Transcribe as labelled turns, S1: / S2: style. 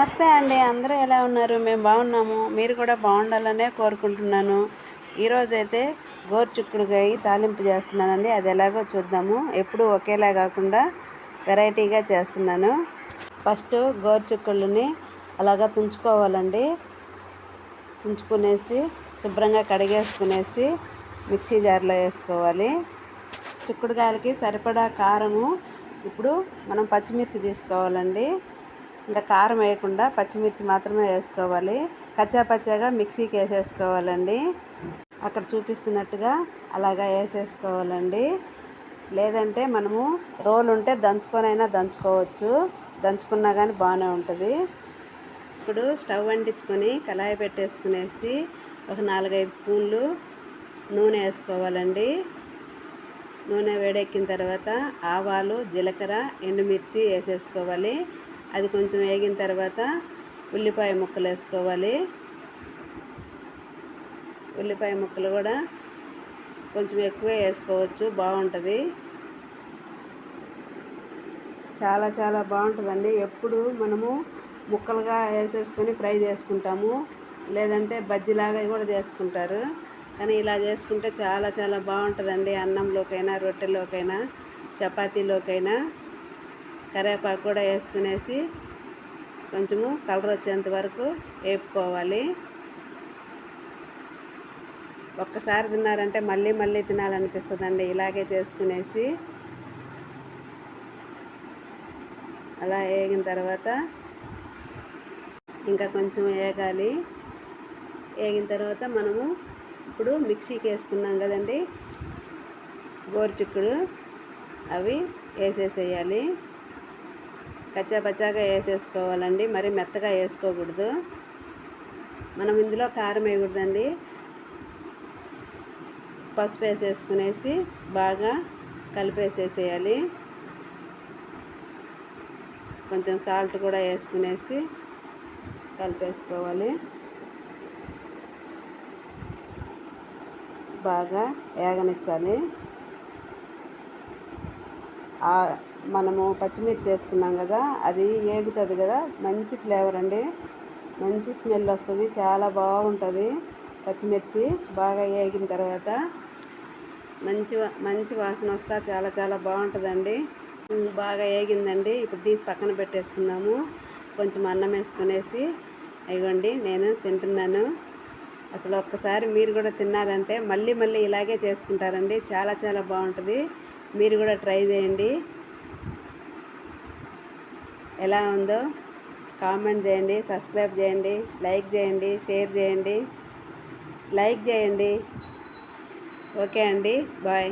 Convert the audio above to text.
S1: నమస్తే అండి. అందరూ ఎలా ఉన్నారు? మేము బాగున్నాము. మీరు కూడా బాగుండాలనే కోరుకుంటున్నాను. ఈరోజు అయితే గోరుచుక్కుడుకాయ తాలింపు చేస్తున్నానండి. అది ఎలాగో చూద్దాము. ఎప్పుడు ఒకేలా కాకుండా వెరైటీగా చేస్తున్నాను. ఫస్ట్ గోరుచుక్కుళ్ళని అలాగా తుంచుకోవాలండి. తుంచుకునేసి శుభ్రంగా కడిగేసుకునేసి మిక్సీ జార్లో వేసుకోవాలి. చిక్కుడుకాయలకి సరిపడా కారము ఇప్పుడు మనం పచ్చిమిర్చి తీసుకోవాలండి. ఇంకా కారం వేయకుండా పచ్చిమిర్చి మాత్రమే వేసుకోవాలి. కచ్చా పచ్చాగా మిక్సీకి వేసేసుకోవాలండి. అక్కడ చూపిస్తున్నట్టుగా అలాగా వేసేసుకోవాలండి. లేదంటే మనము రోల్ ఉంటే దంచుకొనైనా దంచుకోవచ్చు. దంచుకున్నా కానీ బాగానే ఉంటుంది. ఇప్పుడు స్టవ్ అంటించుకొని కళాయి పెట్టేసుకునేసి ఒక నాలుగైదు స్పూన్లు నూనె వేసుకోవాలండి. నూనె వేడెక్కిన తర్వాత ఆవాలు జీలకర్ర ఎండుమిర్చి వేసేసుకోవాలి. అది కొంచెం వేగిన తర్వాత ఉల్లిపాయ ముక్కలు వేసుకోవాలి. ఉల్లిపాయ ముక్కలు కూడా కొంచెం ఎక్కువే వేసుకోవచ్చు బాగుంటుంది. చాలా చాలా బాగుంటుందండి. ఎప్పుడు మనము ముక్కలుగా వేసేసుకొని ఫ్రై చేసుకుంటాము. లేదంటే బజ్జీలాగా కూడా చేసుకుంటారు. కానీ ఇలా చేసుకుంటే చాలా చాలా బాగుంటుందండి. అన్నంలోకైనా రొట్టెలోకైనా చపాతీలోకైనా. కరివేపాకు కూడా వేసుకునేసి కొంచెము కలర్ వచ్చేంత వరకు వేపుకోవాలి. ఒక్కసారి తిన్నారంటే మళ్ళీ మళ్ళీ తినాలనిపిస్తుందండి. ఇలాగే చేసుకునేసి అలా వేగిన తర్వాత ఇంకా కొంచెం వేగాలి. వేగిన తర్వాత మనము ఇప్పుడు మిక్సీకి వేసుకున్నాం కదండి గోరుచిక్కుడు అవి వేసేసేయాలి. కచ్చా పచ్చాగా వేసేసుకోవాలండి. మరి మెత్తగా వేసుకోకూడదు. మనం ఇందులో కారం వేయకూడదండి. పసుపు వేసేసుకునేసి బాగా కలిపేసేసేయాలి. కొంచెం సాల్ట్ కూడా వేసుకునేసి కలిపేసుకోవాలి. బాగా వేగనిచ్చాలి మనము పచ్చిమిర్చి వేసుకున్నాం కదా అది ఏగుతుంది కదా మంచి ఫ్లేవర్ అండి. మంచి స్మెల్ వస్తుంది చాలా బాగుంటుంది పచ్చిమిర్చి బాగా ఏగిన తర్వాత. మంచి మంచి వాసన వస్తా చాలా చాలా బాగుంటుందండి. బాగా ఏగిందండి ఇప్పుడు తీసి పక్కన పెట్టేసుకుందాము. కొంచెం అన్నం వేసుకునేసి ఇవ్వండి నేను తింటున్నాను. అసలు ఒక్కసారి మీరు కూడా తిన్నారంటే మళ్ళీ మళ్ళీ ఇలాగే చేసుకుంటారండి చాలా చాలా బాగుంటుంది. మీరు కూడా ట్రై చేయండి. ఎలా ఉందో కామెంట్ చేయండి సబ్స్క్రైబ్ చేయండి లైక్ చేయండి షేర్ చేయండి లైక్ చేయండి. ఓకే అండి బాయ్.